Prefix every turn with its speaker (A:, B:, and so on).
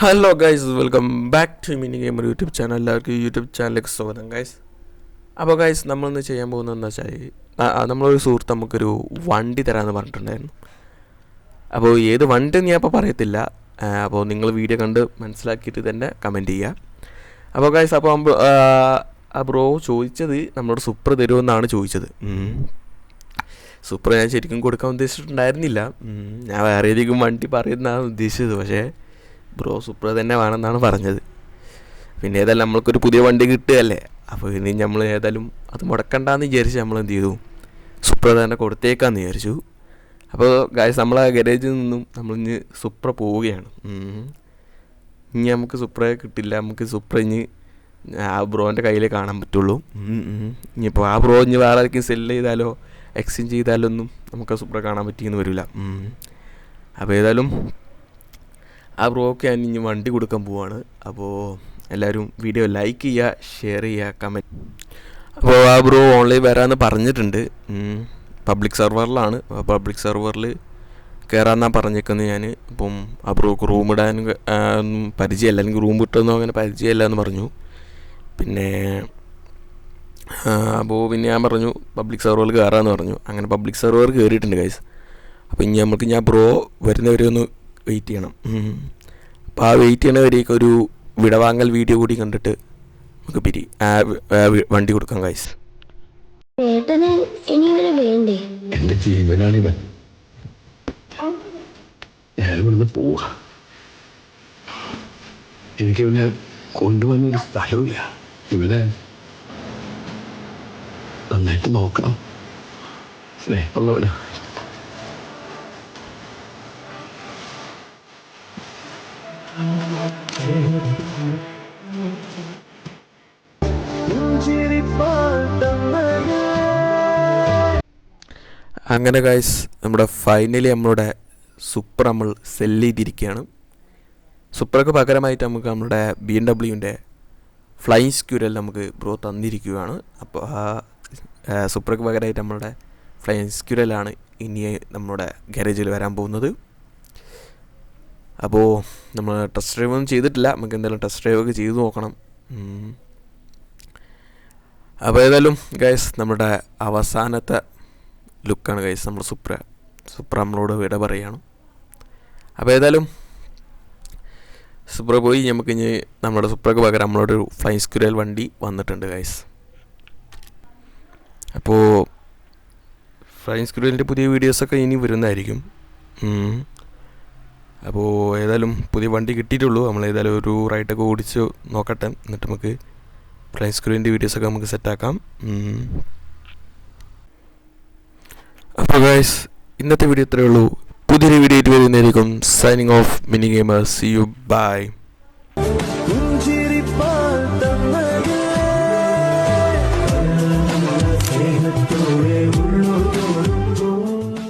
A: Hello guys welcome back to mini gamer YouTube channel എല്ലാവർക്കും YouTube ചാനലിലേക്ക് സ്വാഗതം guys അപ്പോൾ ഗൈസ് നമ്മളിന്ന് ചെയ്യാൻ പോകുന്നത് എന്താ വെച്ചാൽ നമ്മളൊരു സുഹൃത്ത് നമുക്കൊരു വണ്ടി തരാമെന്ന് പറഞ്ഞിട്ടുണ്ടായിരുന്നു. അപ്പോൾ ഏത് വണ്ടി ഞാൻ അപ്പോൾ പറയത്തില്ല. അപ്പോൾ നിങ്ങൾ വീഡിയോ കണ്ട് മനസ്സിലാക്കിയിട്ട് തന്നെ കമന്റ് ചെയ്യുക അപ്പോൾ ഗൈസ് അപ്പോൾ ആ ബ്രോ ചോദിച്ചത് നമ്മളോട് സൂപ്പർ തരുമെന്നാണ് ചോദിച്ചത്. സൂപ്പർ ഞാൻ ശരിക്കും കൊടുക്കാൻ ഉദ്ദേശിച്ചിട്ടുണ്ടായിരുന്നില്ല. ഞാൻ വേറെ ഏതെങ്കിലും വണ്ടി പറയുന്നതാണ് ഉദ്ദേശിച്ചത്. പക്ഷേ ബ്രോ സൂപ്പർ തന്നെ വേണമെന്നാണ് പറഞ്ഞത്. പിന്നെ ഏതായാലും നമ്മൾക്കൊരു പുതിയ വണ്ടി കിട്ടുകയല്ലേ? അപ്പോൾ ഇനി നമ്മൾ ഏതായാലും അത് മുടക്കണ്ടെന്ന് വിചാരിച്ച് നമ്മൾ എന്ത് ചെയ്തു? സൂപ്പർ തന്നെ കൊടുത്തേക്കാന്ന് വിചാരിച്ചു. അപ്പോൾ ഗായ്സ് ആ ഗരേജിൽ നിന്നും നമ്മൾ ഇനി സൂപ്ര പോവുകയാണ്. ഇനി നമുക്ക് സുപ്രയെ കിട്ടില്ല. നമുക്ക് സുപ്ര ഇനി ആ ബ്രോന്റെ കയ്യിലേ കാണാൻ പറ്റുള്ളൂ. ഇനിയിപ്പോൾ ആ ബ്രോ ഇനി വേറെ ആർക്കും സെല്ല് ചെയ്താലോ എക്സ്ചേഞ്ച് ചെയ്താലോ ഒന്നും നമുക്ക് ആ സുപ്ര കാണാൻ പറ്റിയെന്ന് വരില്ല. അപ്പോൾ ഏതായാലും ആ ബ്രോക്ക് ഞാൻ ഇനി വണ്ടി കൊടുക്കാൻ പോവാണ്. അപ്പോൾ എല്ലാവരും വീഡിയോ ലൈക്ക് ചെയ്യുക ഷെയർ ചെയ്യുക കമന്റ് അപ്പോൾ ആ ബ്രോ ഓൺലൈൻ വരാമെന്ന് പറഞ്ഞിട്ടുണ്ട്. പബ്ലിക് സെർവറിലാണ് പബ്ലിക് സെർവറിൽ കയറാമെന്നാണ് പറഞ്ഞേക്കുന്നത് ഞാൻ അപ്പം ആ ബ്രോക്ക് റൂം ഇടാൻ പരിചയമല്ല. എനിക്ക് റൂം കിട്ടുമെന്നോ അങ്ങനെ പരിചയമല്ല എന്ന് പറഞ്ഞു. പിന്നെ അപ്പോൾ പിന്നെ ഞാൻ പറഞ്ഞു പബ്ലിക് സെർവറിൽ കയറാമെന്ന് പറഞ്ഞു. അങ്ങനെ പബ്ലിക് സെർവർ കയറിയിട്ടുണ്ട് ഗൈസ് അപ്പോൾ ഇനി നമുക്ക് ഞാൻ ബ്രോ വരുന്നവരെ ഒന്ന് വെയിറ്റ് ചെയ്യണം. അപ്പോൾ ആ വെയിറ്റ് ചെയ്യണവരേക്ക് ഒരു വിടവാങ്ങൽ വീഡിയോ കൂടി കണ്ടിട്ട് നമുക്ക് പിരി വണ്ടി കൊടുക്കാം കായ്സ്
B: ചേട്ടന് ഇനി ഇവരെ വേണ്ടേ?
C: എന്റെ ജീവനാണിവൻ. ഞാൻ ഇവിടുന്ന് പോവാ. എനിക്ക് ഇവനെ കൊണ്ടുവന്നൊരു സ്ഥലമില്ല ഇവിടെ നന്നായിട്ട് നോക്കണം. സ്നേഹമുള്ളവനാ.
A: അങ്ങനെ ഗൈസ് നമ്മുടെ ഫൈനലി നമ്മളുടെ സൂപ്പർ നമ്മൾ സെൽ ചെയ്തിരിക്കുകയാണ്. സൂപ്പർക്ക് പകരമായിട്ട് നമുക്ക് നമ്മുടെ ബി എം ഡബ്ല്യുവിന്റെ ഫ്ലൈങ് സ്ക്യൂരൽ നമുക്ക് ബ്രോ തന്നിരിക്കുകയാണ്. അപ്പോൾ ആ ആ, സൂപ്പർക്ക് പകരമായിട്ട് നമ്മളുടെ ഫ്ലൈങ് സ്ക്യൂരലാണ് ഇനി നമ്മുടെ ഗാരേജിൽ വരാൻ പോകുന്നത്. അപ്പോൾ നമ്മൾ ടെസ്റ്റ് ഡ്രൈവ് ഒന്നും ചെയ്തിട്ടില്ല. നമുക്ക് എന്തായാലും ടെസ്റ്റ് ഡ്രൈവ് ഒക്കെ ചെയ്ത് നോക്കണം. അപ്പോൾ ഏതായാലും ഗൈസ് നമ്മുടെ അവസാനത്തെ ലുക്കാണ് ഗൈസ് നമ്മൾ സുപ്ര. സുപ്ര നമ്മളോട് വിട പറയാണ്. അപ്പോൾ ഏതായാലും സുപ്ര പോയി. നമുക്ക് ഇനി നമ്മുടെ സുപ്രക്ക് പകരം നമ്മളോട് ഫ്ലൈ സ്ക്യൂരൽ വണ്ടി വന്നിട്ടുണ്ട് ഗൈസ് അപ്പോൾ ഫ്ലൈ സ്ക്യൂരലിന്റെ പുതിയ വീഡിയോസൊക്കെ ഇനി വരുന്നതായിരിക്കും. അപ്പോൾ ഏതായാലും പുതിയ വണ്ടി കിട്ടിയിട്ടുള്ളൂ. നമ്മൾ ഏതായാലും ഒരു റൈഡൊക്കെ ഓടിച്ച് നോക്കട്ടെ. എന്നിട്ട് നമുക്ക് ഫ്ലൈ സ്ക്രീനിന്റെ വീഡിയോസൊക്കെ നമുക്ക് സെറ്റാക്കാം അപ്പോൾ ഗൈസ് ഇന്നത്തെ വീഡിയോ ഇത്രയേ ഉള്ളൂ. പുതിയൊരു വീഡിയോ ആയിട്ട് വരുന്നതായിരിക്കും. Signing off mini gamers you bye